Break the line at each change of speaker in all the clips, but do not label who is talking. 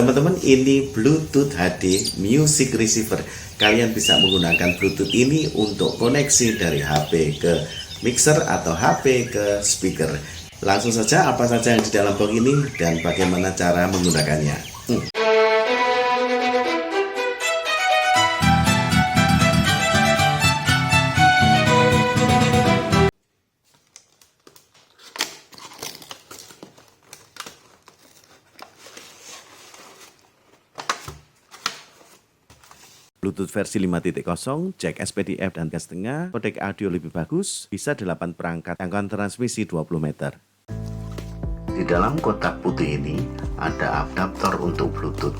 Teman-teman ini Bluetooth HD Music Receiver. Kalian bisa menggunakan Bluetooth ini untuk koneksi dari HP ke mixer atau HP ke speaker. Langsung saja apa saja yang di dalam box ini dan bagaimana cara menggunakannya? Hmm. Bluetooth versi 5.0, jack SPDF dan gas tengah, kodek audio lebih bagus, bisa 8 perangkat jangkauan transmisi 20 meter. Di dalam kotak putih ini ada adaptor untuk Bluetooth.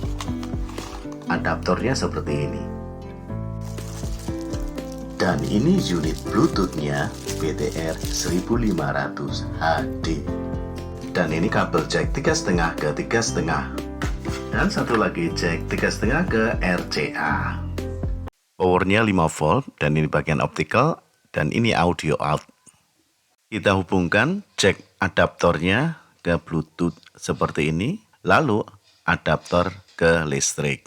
Adaptornya seperti ini. Dan ini unit Bluetoothnya BTR 1500 HD. Dan ini kabel jack 3,5 ke 3,5 dan satu lagi jack 3,5 ke RCA powernya 5 volt dan ini bagian optical dan ini audio out. Kita hubungkan jack adaptornya ke bluetooth seperti ini lalu adaptor ke listrik.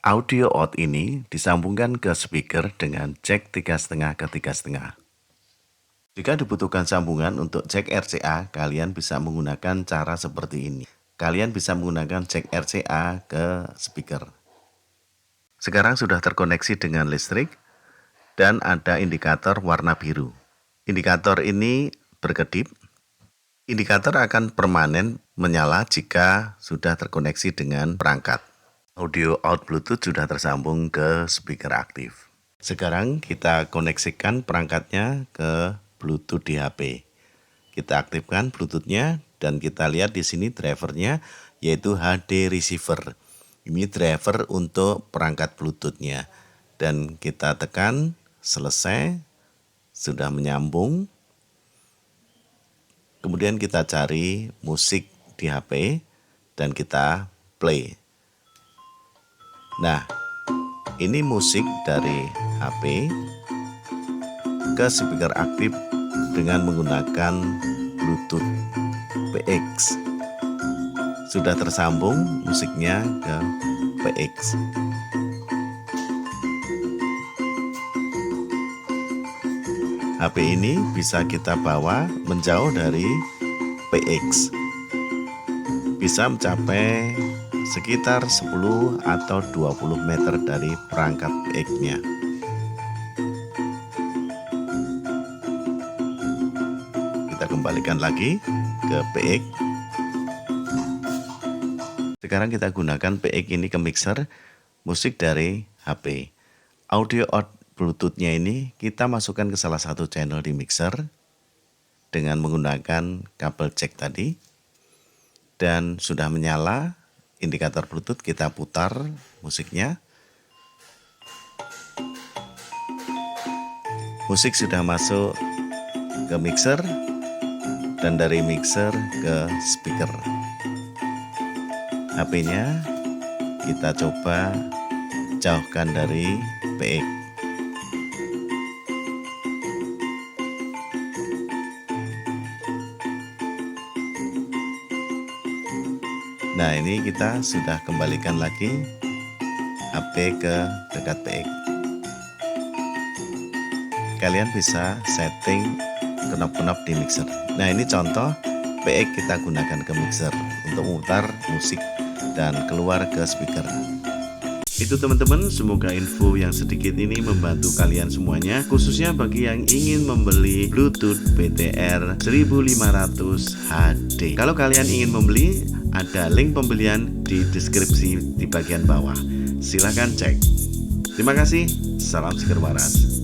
Audio out ini disambungkan ke speaker dengan jack 3,5 ke 3,5 jika dibutuhkan sambungan untuk jack RCA kalian bisa menggunakan cara seperti ini. Kalian bisa menggunakan jack RCA ke speaker sekarang sudah terkoneksi dengan listrik dan ada indikator warna biru. Indikator ini berkedip. Indikator akan permanen menyala jika sudah terkoneksi dengan perangkat. Audio out Bluetooth sudah tersambung ke speaker aktif. Sekarang kita koneksikan perangkatnya ke Bluetooth di HP. Kita aktifkan Bluetoothnya dan kita lihat di sini drivernya yaitu HD receiver ini driver untuk perangkat bluetoothnya. Dan kita tekan selesai sudah menyambung. Kemudian kita cari musik di HP dan kita play. Nah ini musik dari HP ke speaker aktif dengan menggunakan Bluetooth PX sudah tersambung musiknya ke PX. HP ini bisa kita bawa menjauh dari PX. Bisa mencapai sekitar 10 atau 20 meter dari perangkat PX-nya. Kita kembalikan lagi ke PX sekarang kita gunakan PX ini ke mixer musik dari HP. Audio out Bluetoothnya ini kita masukkan ke salah satu channel di mixer dengan menggunakan kabel jack tadi. Dan sudah menyala indikator Bluetooth kita putar musiknya. Musik sudah masuk ke mixer dan dari mixer ke speaker. HP-nya kita coba jauhkan dari PX. Nah ini kita sudah kembalikan lagi HP ke dekat PX. Kalian bisa setting knop-knop di mixer. Nah ini contoh PX kita gunakan ke mixer untuk memutar musik dan keluar ke speaker. Itu teman-teman, semoga info yang sedikit ini membantu kalian semuanya Khususnya bagi yang ingin membeli Bluetooth BTR 1500 HD Kalau kalian ingin membeli, ada link pembelian di deskripsi di bagian bawah. Silahkan cek. Terima kasih, salam seger waras